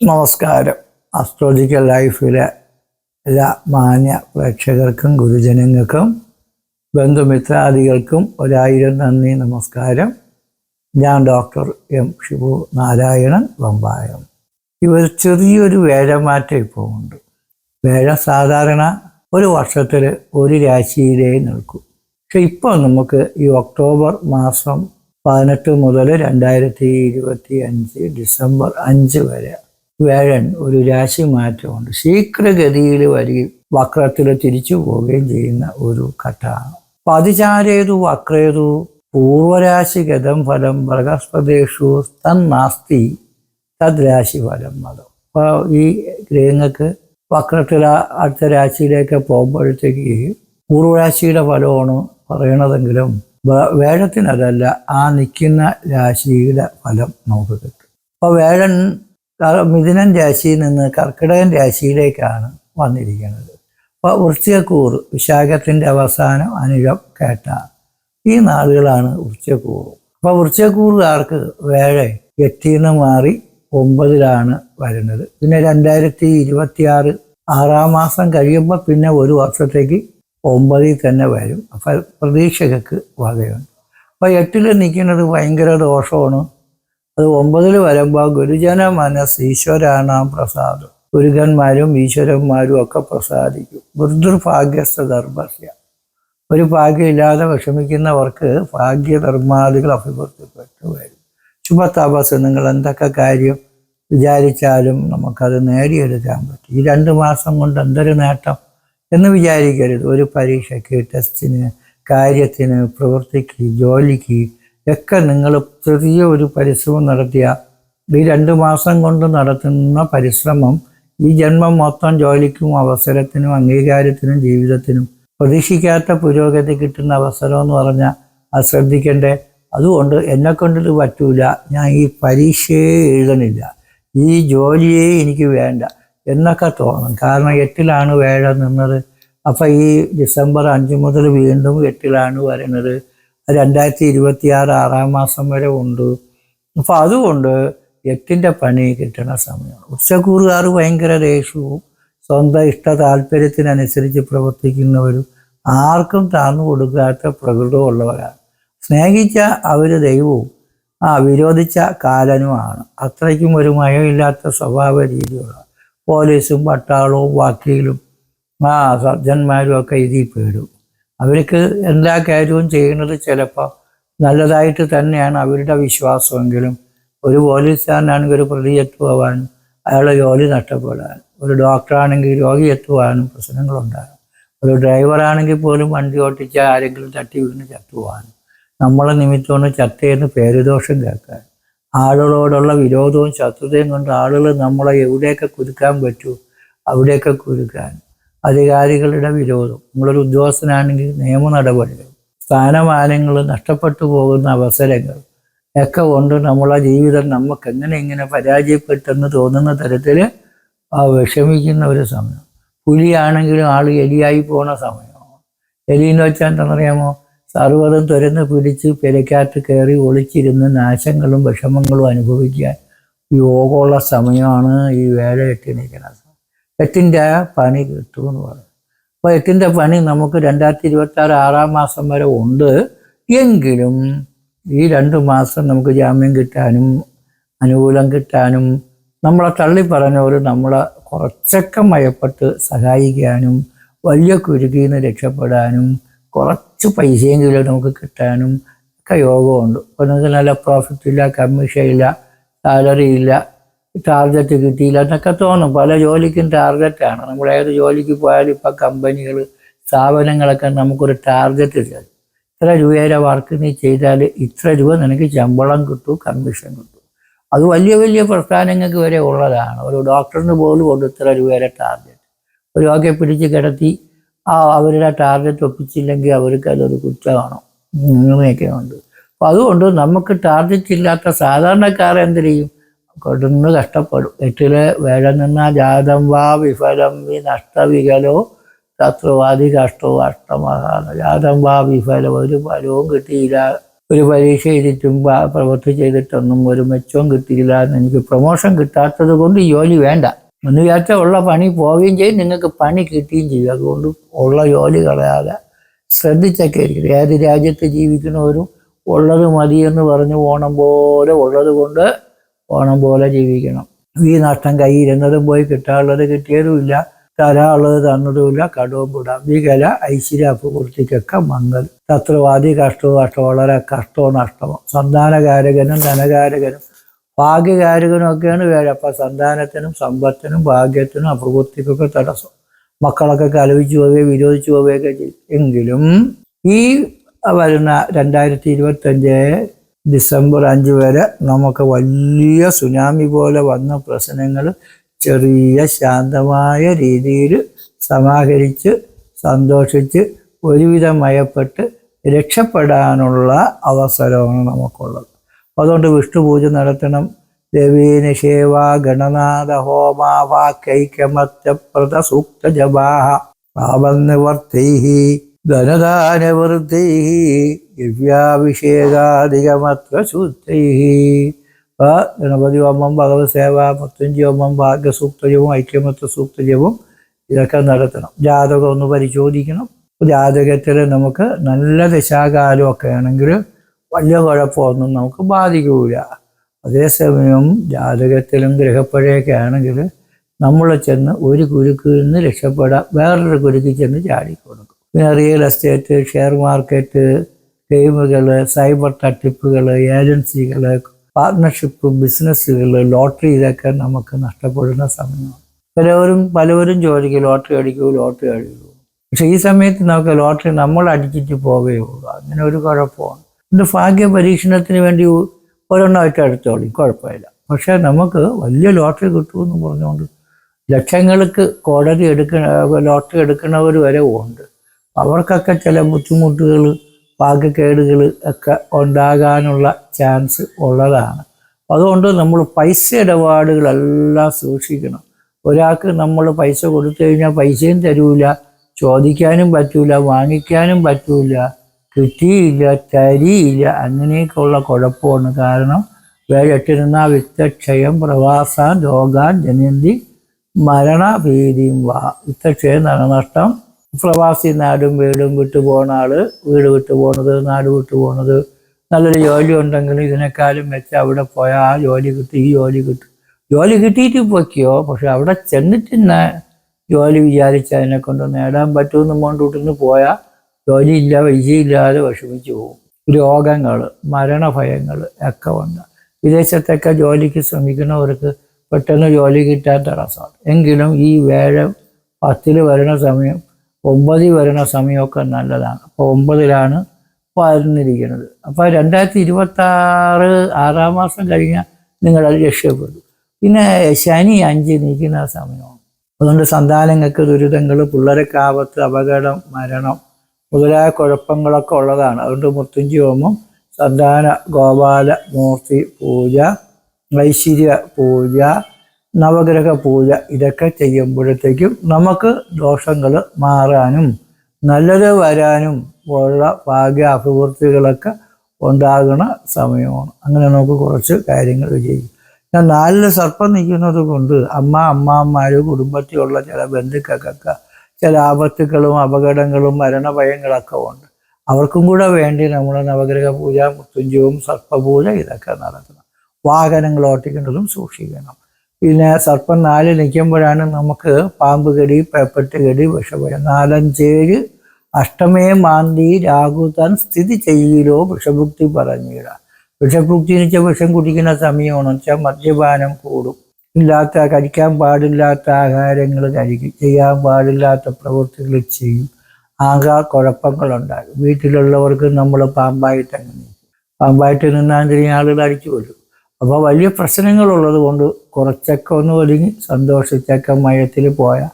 നമസ്കാരം. അസ്ട്രോളജിക്കൽ ലൈഫിലെ എല്ലാ മാന്യ പ്രേക്ഷകർക്കും ഗുരുജനങ്ങൾക്കും ബന്ധുമിത്രാദികൾക്കും ഒരായിരം നന്ദി നമസ്കാരം. ഞാൻ ഡോക്ടർ എം ശിവു നാരായണൻ വമ്പായം. ഇവർ ചെറിയൊരു വേഴമാറ്റം ഇപ്പോൾ ഉണ്ട് വേഴ സാധാരണ ഒരു വർഷത്തിൽ ഒരു രാശിയിലേ നിൽക്കും. പക്ഷെ ഇപ്പോൾ നമുക്ക് ഈ ഒക്ടോബർ മാസം പതിനെട്ട് മുതൽ രണ്ടായിരത്തി ഇരുപത്തി അഞ്ച് ഡിസംബർ അഞ്ച് വരെ വേഴൻ ഒരു രാശി മാറ്റമുണ്ട്. ശീഘ്രഗതിയിൽ വരികയും വക്രത്തിൽ തിരിച്ചു പോവുകയും ചെയ്യുന്ന ഒരു ഘട്ടമാണ് പതിചാരേതു വക്രേതു പൂർവരാശിഗതം ഫലം ബൃഹസ്പതേഷു തന്നാസ്തി തദ്രാശി ഫലം മതം അപ്പോൾ ഈ ഗ്രഹങ്ങൾക്ക് വക്രത്തിൽ അടുത്ത രാശിയിലേക്ക് പോകുമ്പോഴത്തേക്ക് പൂർവരാശിയുടെ ഫലമാണ് പറയണതെങ്കിലും വേഴത്തിനതല്ല ആ നിൽക്കുന്ന രാശിയുടെ ഫലം നമുക്ക് കിട്ടും. അപ്പോൾ വേഴൻ മിഥുനൻ രാശിയിൽ നിന്ന് കർക്കിടകൻ രാശിയിലേക്കാണ് വന്നിരിക്കുന്നത്. അപ്പോൾ വൃശ്ചികക്കൂർ വിശാഖത്തിന്റെ അവസാനം അനിഴം കേട്ട ഈ നാളുകളാണ് വൃശ്ചികക്കൂറ്. അപ്പോൾ വൃശ്ചികക്കൂറുകാർക്ക് വേഴ എട്ടിൽ മാറി ഒമ്പതിലാണ് വരുന്നത്. പിന്നെ രണ്ടായിരത്തി ഇരുപത്തിയാറ് ആറാം മാസം കഴിയുമ്പോൾ പിന്നെ ഒരു വർഷത്തേക്ക് ഒമ്പതിൽ തന്നെ വരും. അപ്പം പ്രതീക്ഷകൾക്ക് വകയുണ്ട്. അപ്പോൾ എട്ടിൽ നിൽക്കുന്നത് ഭയങ്കര ദോഷമാണ്. അത് ഒമ്പതിൽ വരുമ്പോൾ ഗുരുജന മനസ് ഈശ്വരാണാം പ്രസാദം. ഗുരുകന്മാരും ഈശ്വരന്മാരും ഒക്കെ പ്രസാദിക്കും. ഗുരുദുർഭാഗ്യസ്ഥ ധർമ്മസ്യ. ഒരു ഭാഗ്യമില്ലാതെ വിഷമിക്കുന്നവർക്ക് ഭാഗ്യധർമാദികൾ അഭിവൃദ്ധിപ്പെട്ടു വരും. ശുഭതാപസ് നിങ്ങൾ എന്തൊക്കെ കാര്യം വിചാരിച്ചാലും നമുക്കത് നേടിയെടുക്കാൻ പറ്റും. ഈ രണ്ട് മാസം കൊണ്ട് എന്തൊരു നേട്ടം എന്ന് വിചാരിക്കരുത്. ഒരു പരീക്ഷയ്ക്ക് ടെസ്റ്റിന് കാര്യത്തിന് പ്രവൃത്തിക്ക് ജോലിക്ക് ഒക്കെ നിങ്ങൾ ചെറിയ ഒരു പരിശ്രമം നടത്തിയ ഈ രണ്ട് മാസം കൊണ്ട് നടത്തുന്ന പരിശ്രമം ഈ ജന്മം മൊത്തം ജോലിക്കും അവസരത്തിനും അംഗീകാരത്തിനും ജീവിതത്തിനും പ്രതീക്ഷിക്കാത്ത പുരോഗതി കിട്ടുന്ന അവസരം എന്ന് പറഞ്ഞാൽ അത് ശ്രദ്ധിക്കണ്ടേ? അതുകൊണ്ട് എന്നെ കൊണ്ടിത് പറ്റൂല. ഞാൻ ഈ പരീക്ഷയെ എഴുതണില്ല. ഈ ജോലിയെ എനിക്ക് വേണ്ട എന്നൊക്കെ തോന്നും. കാരണം എട്ടിലാണ് വേഴ നിന്നത്. അപ്പം ഈ ഡിസംബർ അഞ്ച് മുതൽ വീണ്ടും എട്ടിലാണ് വരുന്നത് രണ്ടായിരത്തി ഇരുപത്തി ആറ് ആറാം മാസം വരെ ഉണ്ട്. അപ്പം അതുകൊണ്ട് എട്ടിന്റെ പണി കിട്ടണ സമയമാണ്. ഉച്ചക്കൂറുകാർ ഭയങ്കര ദേഷ്യവും സ്വന്തം ഇഷ്ട താല്പര്യത്തിനനുസരിച്ച് പ്രവർത്തിക്കുന്നവരും ആർക്കും താന്നു കൊടുക്കാത്ത പ്രകൃതമുള്ളവരാണ് സ്നേഹിച്ച അവർ ദൈവവും ആ വിരോധിച്ച കാലനുമാണ്. അത്രയ്ക്കും ഒരു മയമില്ലാത്ത സ്വഭാവ രീതിയുള്ള പോലീസും പട്ടാളവും വക്കീലും ആ സർജന്മാരും ഒക്കെ ഇതിൽ പേടും. അവർക്ക് എല്ലാ കാര്യവും ചെയ്യുന്നത് ചിലപ്പോൾ നല്ലതായിട്ട് തന്നെയാണ് അവരുടെ വിശ്വാസമെങ്കിലും. ഒരു പോലീസുകാരനാണെങ്കിൽ ഒരു പ്രതി എത്തുവാനും അയാളെ ജോലി നഷ്ടപ്പെടാൻ ഒരു ഡോക്ടറാണെങ്കിൽ രോഗി എത്തുവാനും പ്രശ്നങ്ങളുണ്ടാകും. ഒരു ഡ്രൈവറാണെങ്കിൽ പോലും വണ്ടി ഓട്ടിച്ച ആരെങ്കിലും തട്ടി വീണ് ചത്തുപോകാനും നമ്മളെ നിമിത്തമാണ് ചത്തയെന്ന് പേരുദോഷം കേൾക്കാൻ. ആളുകളോടുള്ള വിരോധവും ശത്രുതയും കൊണ്ട് ആളുകൾ നമ്മളെ എവിടെയൊക്കെ കുരുക്കാൻ പറ്റൂ അവിടെയൊക്കെ കുരുക്കാൻ. അധികാരികളുടെ വിരോധം. നിങ്ങളൊരു ഉദ്യോഗസ്ഥനാണെങ്കിൽ നിയമ നടപടികൾ സ്ഥാനമാനങ്ങൾ നഷ്ടപ്പെട്ടു പോകുന്ന അവസരങ്ങൾ ഒക്കെ കൊണ്ട് നമ്മളെ ജീവിതം നമുക്ക് എങ്ങനെ ഇങ്ങനെ പരാജയപ്പെട്ടെന്ന് തോന്നുന്ന തരത്തിൽ വിഷമിക്കുന്ന ഒരു സമയം. പുലിയാണെങ്കിലും ആൾ എലിയായി പോണ സമയമാണ് എലി എന്ന് വെച്ചാൽ എന്താണെന്നറിയാമോ സർവതും തുരന്ന് പിടിച്ച് പെരക്കാത്ത് കയറി ഒളിച്ചിരുന്ന് നാശങ്ങളും വിഷമങ്ങളും അനുഭവിക്കാൻ യോഗമുള്ള സമയമാണ് ഈ വേല എട്ടി സമയം. എട്ടിന്റെ പണി കിട്ടുമെന്ന് പറയും. അപ്പോൾ എട്ടിന്റെ പണി നമുക്ക് രണ്ടായിരത്തി ഇരുപത്തി ആറ് ആറാം മാസം വരെ ഉണ്ട്. എങ്കിലും ഈ രണ്ട് മാസം നമുക്ക് ജാമ്യം കിട്ടാനും അനുകൂലം കിട്ടാനും നമ്മളെ തള്ളി പറഞ്ഞവർ നമ്മളെ കുറച്ചൊക്കെ മയപ്പെട്ട് സഹായിക്കാനും വലിയ കുരുക്കിൽ നിന്ന് രക്ഷപ്പെടാനും കുറച്ച് പൈസയെങ്കിലും നമുക്ക് കിട്ടാനും ഒക്കെ യോഗമുണ്ട്. അപ്പോൾ നിങ്ങൾക്ക് നല്ല പ്രോഫിറ്റ് ഇല്ല കമ്മീഷൻ ഇല്ല സാലറി ഇല്ല ടാർഗറ്റ് കിട്ടിയില്ല. എന്നൊക്കെ തോന്നും. പല ജോലിക്കും ടാർഗറ്റാണ് നമ്മൾ ഏത് ജോലിക്ക് പോയാലും ഇപ്പം കമ്പനികൾ സ്ഥാപനങ്ങളൊക്കെ നമുക്കൊരു ടാർഗറ്റ് തരും. ഇത്ര രൂപയുടെ വർക്ക് നീ ചെയ്താൽ ഇത്ര രൂപ നിനക്ക് ശമ്പളം കിട്ടും കമ്മീഷൻ കിട്ടും. അത് വലിയ വലിയ പ്രസ്ഥാനങ്ങൾക്ക് വരെ ഉള്ളതാണ്. ഒരു ഡോക്ടറിന് പോലും കൊണ്ട് ഇത്ര രൂപയുടെ ടാർഗറ്റ് ഒരു രോഗിയെ പിടിച്ച് കിടത്തി ആ അവരുടെ ടാർഗറ്റ് ഒപ്പിച്ചില്ലെങ്കിൽ അവർക്ക് അതൊരു കുറ്റമാണോ? ഇങ്ങനെയൊക്കെ ഉണ്ട് അപ്പോൾ അതുകൊണ്ട് നമുക്ക് ടാർഗറ്റ് ഇല്ലാത്ത സാധാരണക്കാർ എന്ത് ചെയ്യും? കൊടുന്ന് കഷ്ടപ്പെടും. എട്ടിൽ വേഴ നിന്ന ജാതം വാ വിഫലം വി നഷ്ടവികലോ ശത്രുവാദി കഷ്ടവും അഷ്ടമഹാന. ജാതം വാ വിഫലം ഒരു ഫലവും കിട്ടിയില്ല. ഒരു പരീക്ഷ പ- പ്രവൃത്തി ചെയ്തിട്ടൊന്നും ഒരു മെച്ചവും കിട്ടിയില്ല എനിക്ക് പ്രൊമോഷൻ കിട്ടാത്തത് കൊണ്ട് ജോലി വേണ്ട. എന്ന് വിചാരിച്ചാൽ ഉള്ള പണി പോവുകയും ചെയ്യും നിങ്ങൾക്ക് പണി കിട്ടുകയും ചെയ്യും. അതുകൊണ്ട് ഉള്ള ജോലി കളയാതെ ശ്രദ്ധിച്ചൊക്കെ ഇരിക്കും ഏത് രാജ്യത്ത് ജീവിക്കുന്നവരും ഉള്ളത് മതി എന്ന് പറഞ്ഞ് ഓണം പോലെ ഉള്ളത് കൊണ്ട് ഓണം പോലെ ജീവിക്കണം. ഈ നഷ്ടം കയ്യിരുന്നതും പോയി കിട്ടാനുള്ളത് കിട്ടിയതുമില്ല തരാനുള്ളത് തന്നതുമില്ല കടവും വിടാം ഈ കല ഐശ്വര്യ കുർത്തിക്കൊക്കെ മങ്ങൽ. തത്രവാദി കഷ്ടവും കഷ്ടം വളരെ കഷ്ടവും നഷ്ടവും. സന്താനകാരകനും ധനകാരകനും ഭാഗ്യകാരകനും ഒക്കെയാണ് വേറെ അപ്പം സന്താനത്തിനും സമ്പത്തിനും ഭാഗ്യത്തിനും അപൂർത്തിക്കൊക്കെ തടസ്സം. മക്കളൊക്കെ കലവിച്ചു പോവുകയും വിരോധിച്ചു പോവുകയൊക്കെ ചെയ്യും. എങ്കിലും ഈ വരുന്ന രണ്ടായിരത്തി ഇരുപത്തഞ്ച് ഡിസംബർ അഞ്ച് വരെ നമുക്ക് വലിയ സുനാമി പോലെ വന്ന പ്രശ്നങ്ങൾ ചെറിയ ശാന്തമായ രീതിയിൽ സമാഹരിച്ച് സന്തോഷിച്ച് ഒരുവിധം മയപ്പെട്ട് രക്ഷപ്പെടാനുള്ള അവസരമാണ് നമുക്കുള്ളത്. അതുകൊണ്ട് വിഷ്ണു പൂജ നടത്തണം. ദേവീന സേവ ഗണനാഥ ഹോമാവാ കൈക്കമത്യപ്രത സൂക്ത ജപാഹ പാപനിവർത്തൈ ധനദാനവൃത്തൈ ദിവ്യാഭിഷേകാധികമത്ര ശുദ്ധൈ. ഗണപതി ഓമം ഭഗവത് സേവ മുത്തഞ്ചി ഓമം ഭാഗ്യസൂക്തജവും ഐക്യമത്ര സൂക്തജവും ഇതൊക്കെ നടത്തണം. ജാതകം ഒന്ന് പരിശോധിക്കണം. ജാതകത്തിൽ നമുക്ക് നല്ല ദശാകാലമൊക്കെ ആണെങ്കിൽ വലിയ കുഴപ്പമൊന്നും നമുക്ക് ബാധിക്കൂല. അതേസമയം ജാതകത്തിലും ഗ്രഹപ്പഴയൊക്കെ ആണെങ്കിൽ നമ്മൾ ചെന്ന് ഒരു കുരുക്കിൽ നിന്ന് രക്ഷപ്പെടാൻ വേറൊരു കുരുക്കിൽ ചെന്ന് ചാടിക്കൊടുക്കും. പിന്നെ റിയൽ എസ്റ്റേറ്റ് ഷെയർ മാർക്കറ്റ് ഗെയിമുകൾ സൈബർ തട്ടിപ്പുകൾ ഏജൻസികൾ പാർട്ട്ണർഷിപ്പ് ബിസിനസ്സുകൾ ലോട്ടറി ഇതൊക്കെ നമുക്ക് നഷ്ടപ്പെടുന്ന സമയമാണ്. പലവരും പലവരും ചോദിക്കും ലോട്ടറി അടിക്കൂ ലോട്ടറി അടിക്കൂ. പക്ഷെ ഈ സമയത്ത് നമുക്ക് ലോട്ടറി നമ്മൾ അടിച്ചിട്ട് പോവേ ഉള്ളൂ. അങ്ങനെ ഒരു കുഴപ്പമാണ്. എന്റെ ഭാഗ്യ പരീക്ഷണത്തിന് വേണ്ടി ഒരെണ്ണമായിട്ട് എടുത്തോളി. കുഴപ്പമില്ല. പക്ഷേ നമുക്ക് വലിയ ലോട്ടറി കിട്ടുമെന്ന് പറഞ്ഞുകൊണ്ട് ലക്ഷങ്ങൾക്ക് കോടതി എടുക്കണ ലോട്ടറി എടുക്കുന്നവർ വരെ ഉണ്ട്. അവർക്കൊക്കെ ചില ബുദ്ധിമുട്ടുകൾ പാകക്കേടുകൾ ഒക്കെ ഉണ്ടാകാനുള്ള ചാൻസ് ഉള്ളതാണ്. അതുകൊണ്ട് നമ്മൾ പൈസ ഇടപാടുകളെല്ലാം സൂക്ഷിക്കണം. ഒരാൾക്ക് നമ്മൾ പൈസ കൊടുത്തു കഴിഞ്ഞാൽ പൈസയും തരൂല ചോദിക്കാനും പറ്റൂല വാങ്ങിക്കാനും പറ്റൂല കിട്ടിയില്ല തരിയില്ല അങ്ങനെയൊക്കെയുള്ള കുഴപ്പമാണ്. കാരണം വേഴട്ടിരുന്ന വിത്തക്ഷയം പ്രവാസം രോഗാൻ ജനന്തി മരണഭീതിയും വാ വിത്തക്ഷയം ധനനഷ്ടം പ്രവാസി നാടും വീടും വിട്ടു പോണ ആൾ വീട് വിട്ടു പോണത് നാട് വിട്ടു പോണത്. നല്ലൊരു ജോലി ഉണ്ടെങ്കിൽ ഇതിനേക്കാളും വെച്ച് അവിടെ പോയാൽ ആ ജോലി കിട്ടും ഈ ജോലി കിട്ടും. ജോലി കിട്ടിയിട്ട് പോക്കിയോ പക്ഷെ അവിടെ ചെന്നിട്ട് ജോലി വിചാരിച്ച് അതിനെ കൊണ്ട് നേടാൻ പറ്റുമെന്ന് മോണ്ടൂട്ടിന്ന് പോയാൽ ജോലി ഇല്ല വിജയില്ലാതെ വിഷമിച്ചു പോകും. രോഗങ്ങൾ മരണഭയങ്ങൾ ഒക്കെ ഉണ്ട് വിദേശത്തൊക്കെ ജോലിക്ക് ശ്രമിക്കുന്നവർക്ക് പെട്ടെന്ന് ജോലി കിട്ടാൻ തടസ്സമാണ് എങ്കിലും ഈ വേഴ പത്തിൽ വരുന്ന സമയം ഒമ്പതിൽ വരുന്ന സമയമൊക്കെ നല്ലതാണ്. അപ്പോൾ ഒമ്പതിലാണ് വരുന്നിരിക്കുന്നത് അപ്പോൾ രണ്ടായിരത്തി ഇരുപത്തി ആറ് ആറാം മാസം കഴിഞ്ഞാൽ നിങ്ങളത് രക്ഷപ്പെടും. പിന്നെ ശനി അഞ്ച് നീക്കുന്ന സമയമാണ്. അതുകൊണ്ട് സന്താനങ്ങൾക്ക് ദുരിതങ്ങൾ പിള്ളേരൊക്കെ ആപത്ത് അപകടം മരണം മുതലായ കുഴപ്പങ്ങളൊക്കെ ഉള്ളതാണ്. അതുകൊണ്ട് മൃത്യുഞ്ചി ഹോമം സന്താന ഗോപാല മൂർത്തി പൂജ ഐശ്വര്യ പൂജ നവഗ്രഹ പൂജ ഇതൊക്കെ ചെയ്യുമ്പോഴത്തേക്കും നമുക്ക് ദോഷങ്ങൾ മാറാനും നല്ലത് വരാനും ഉള്ള ഭാഗ്യ അഭിവൃദ്ധികളൊക്കെ ഉണ്ടാകുന്ന സമയമാണ്. അങ്ങനെ നമുക്ക് കുറച്ച് കാര്യങ്ങൾ ചെയ്യും. ഞാൻ നാലിൽ സർപ്പം നിൽക്കുന്നത് കൊണ്ട് അമ്മ അമ്മാമാർ കുടുംബത്തിലുള്ള ചില ബന്ധുക്കൾക്കൊക്കെ ചില ആപത്തുക്കളും അപകടങ്ങളും മരണഭയങ്ങളൊക്കെ ഉണ്ട്. അവർക്കും കൂടെ വേണ്ടി നമ്മൾ നവഗ്രഹ പൂജ മൃത്യുഞ്ചവും സർപ്പപൂജ ഇതൊക്കെ നടത്തണം. വാഹനങ്ങൾ ഓട്ടിക്കേണ്ടതും സൂക്ഷിക്കണം. പിന്നെ സർപ്പം നാല് നിൽക്കുമ്പോഴാണ് നമുക്ക് പാമ്പ് കടി പേപ്പട്ട് കടി വിഷഭയം നാലഞ്ചേഴ് അഷ്ടമേ മാന്തി രാഹുതാൻ സ്ഥിതി ചെയ്യലോ വിഷഭുക്തി പറഞ്ഞിട വിഷഭുക്തി എന്ന് വെച്ചാൽ വിഷം കുടിക്കുന്ന സമയമാണ്. വെച്ചാൽ മദ്യപാനം കൂടും. ഇല്ലാത്ത കഴിക്കാൻ പാടില്ലാത്ത ആഹാരങ്ങൾ കഴിക്കും. ചെയ്യാൻ പാടില്ലാത്ത പ്രവൃത്തികൾ ചെയ്യും. ആകെ കുഴപ്പങ്ങളുണ്ടാകും. വീട്ടിലുള്ളവർക്ക് നമ്മൾ പാമ്പായിട്ട് അങ്ങനെ പാമ്പായിട്ട് തിരിഞ്ഞ ആളുകൾ അടിച്ചു വരും അപ്പോൾ വലിയ പ്രശ്നങ്ങളുള്ളത് കൊണ്ട് കുറച്ചൊക്കെ ഒന്ന് ഒതുങ്ങി സന്തോഷിച്ചൊക്കെ മയത്തിൽ പോയാൽ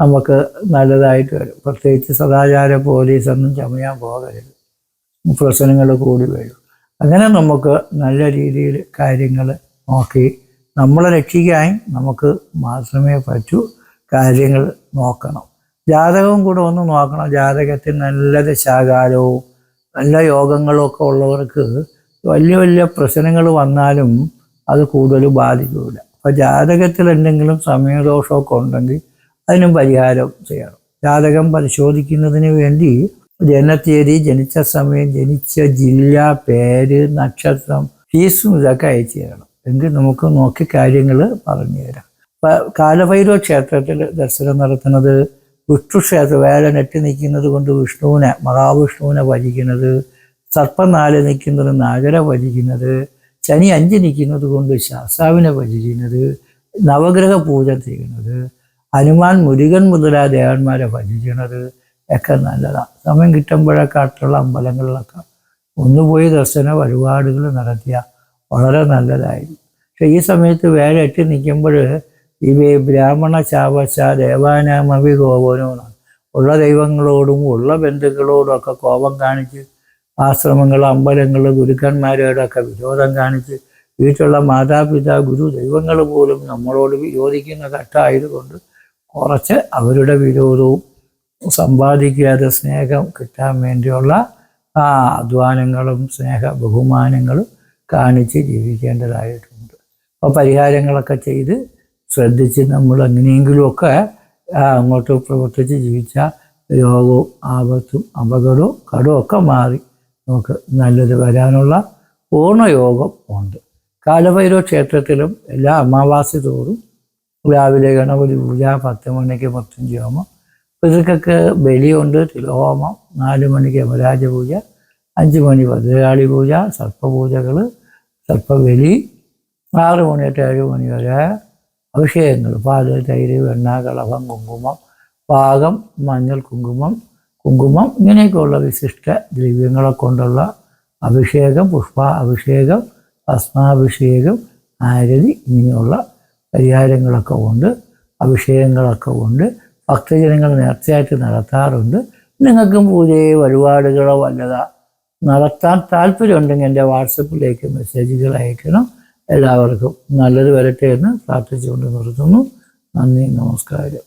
നമുക്ക് നല്ലതായിട്ട് വരും. പ്രത്യേകിച്ച് സദാചാര പോലീസൊന്നും ചമയാൻ പോകരുത്. പ്രശ്നങ്ങൾ കൂടി വരും. അങ്ങനെ നമുക്ക് നല്ല രീതിയിൽ കാര്യങ്ങൾ നോക്കി നമ്മളെ രക്ഷിക്കാൻ നമുക്ക് മാത്രമേ പറ്റൂ. കാര്യങ്ങൾ നോക്കണം. ജാതകവും കൂടെ ഒന്ന് നോക്കണം. ജാതകത്തിൽ നല്ല ദശാകാലവും നല്ല യോഗങ്ങളൊക്കെ ഉള്ളവർക്ക് വലിയ വലിയ പ്രശ്നങ്ങൾ വന്നാലും അത് കൂടുതൽ ബാധിക്കില്ല അപ്പോൾ ജാതകത്തിൽ എന്തെങ്കിലും സമയദോഷമൊക്കെ ഉണ്ടെങ്കിൽ അതിനും പരിഹാരം ചെയ്യണം. ജാതകം പരിശോധിക്കുന്നതിന് വേണ്ടി ജനത്തീയതി ജനിച്ച സമയം ജനിച്ച ജില്ല പേര് നക്ഷത്രം ഫീസും ഇതൊക്കെ അയച്ചു തരണം. എങ്കിൽ നമുക്ക് നോക്കി കാര്യങ്ങൾ പറഞ്ഞു തരാം. കാലഭൈരവ ക്ഷേത്രത്തിൽ ദർശനം നടത്തുന്നത് വിഷ്ണു ക്ഷേത്രം വേല നെട്ടി നിൽക്കുന്നത് കൊണ്ട് വിഷ്ണുവിനെ മഹാവിഷ്ണുവിനെ ഭജിക്കുന്നത് സർപ്പം നാല് നിൽക്കുന്നത് നാഗര ഭജിക്കുന്നത് ശനി അഞ്ച് നിൽക്കുന്നത് കൊണ്ട് ശാസ്താവിനെ ഭജിക്കുന്നത് നവഗ്രഹ പൂജ ചെയ്യുന്നത് ഹനുമാൻ മുരുകൻ മുതലായ ദേവന്മാരെ ഭജിക്കുന്നത് ഒക്കെ നല്ലതാണ് സമയം കിട്ടുമ്പോഴൊക്കെ അടുത്തുള്ള അമ്പലങ്ങളിലൊക്കെ ഒന്ന് പോയി ദർശന വഴിപാടുകൾ നടത്തിയ വളരെ നല്ലതായിരുന്നു പക്ഷെ ഈ സമയത്ത് വേറെ എട്ടി നിൽക്കുമ്പോൾ ഈ ബ്രാഹ്മണ ശാപശ ദേവാനാമവി ഗോപനോ ഉള്ള ദൈവങ്ങളോടും ഉള്ള ബന്ധുക്കളോടും ഒക്കെ കോപം കാണിച്ച് ആശ്രമങ്ങൾ അമ്പലങ്ങൾ ഗുരുക്കന്മാരോടൊക്കെ വിരോധം കാണിച്ച് വീട്ടിലുള്ള മാതാപിതാ ഗുരു ദൈവങ്ങൾ പോലും നമ്മളോട് വിരോധിക്കുന്ന ഘട്ടമായതുകൊണ്ട് കുറച്ച് അവരുടെ വിരോധവും സമ്പാദിക്കാതെ സ്നേഹം കിട്ടാൻ വേണ്ടിയുള്ള ആ അധ്വാനങ്ങളും സ്നേഹ ബഹുമാനങ്ങളും കാണിച്ച് ജീവിക്കേണ്ടതായിട്ടുണ്ട്. അപ്പോൾ പരിഹാരങ്ങളൊക്കെ ചെയ്ത് ശ്രദ്ധിച്ച് നമ്മൾ എങ്ങനെയെങ്കിലുമൊക്കെ അങ്ങോട്ട് പ്രവർത്തിച്ച് ജീവിച്ച രോഗവും ആപത്തും അപകടവും കടവും ഒക്കെ മാറി നമുക്ക് നല്ലത് വരാനുള്ള പൂർണയോഗം ഉണ്ട്. കാലഭൈരവ ക്ഷേത്രത്തിലും എല്ലാ അമാവാസി തോറും രാവിലെ ഗണപതി പൂജ പത്ത് മണിക്ക് മൃത്യുഞ്ജോമം പിതൃക്കൊക്കെ ബലിയുണ്ട് തിലോമം നാല് മണിക്ക് യമരാജ പൂജ അഞ്ച് മണി ഭദ്രകാളി പൂജ സർപ്പപൂജകൾ സർപ്പബലി ആറ് മണി തൊട്ട് ഏഴ് മണി വരെ അഭിഷേകങ്ങൾ പാൽ തൈര് വെണ്ണ കളഭം കുങ്കുമം പാകം മഞ്ഞൾ കുങ്കുമം കുങ്കുമം ഇങ്ങനെയൊക്കെയുള്ള വിശിഷ്ട ദ്രവ്യങ്ങളെ കൊണ്ടുള്ള അഭിഷേകം പുഷ്പ അഭിഷേകം ഭസ്മാഭിഷേകം ആരതി ഇങ്ങനെയുള്ള പരിഹാരങ്ങളൊക്കെ ഉണ്ട് അഭിഷേകങ്ങളൊക്കെ ഉണ്ട് ഭക്തജനങ്ങൾ നേർച്ചയായിട്ട് നടത്താറുണ്ട്. നിങ്ങൾക്കും പൂജയെ വഴിപാടുകളോ വല്ലതാ നടത്താൻ താല്പര്യമുണ്ടെങ്കിൽ എന്റെ വാട്സപ്പിലേക്ക് മെസ്സേജുകൾ അയക്കണം. എല്ലാവർക്കും നല്ലത് വരട്ടെ എന്ന് പ്രാർത്ഥിച്ചുകൊണ്ട് നിർത്തുന്നു. നന്ദി നമസ്കാരം.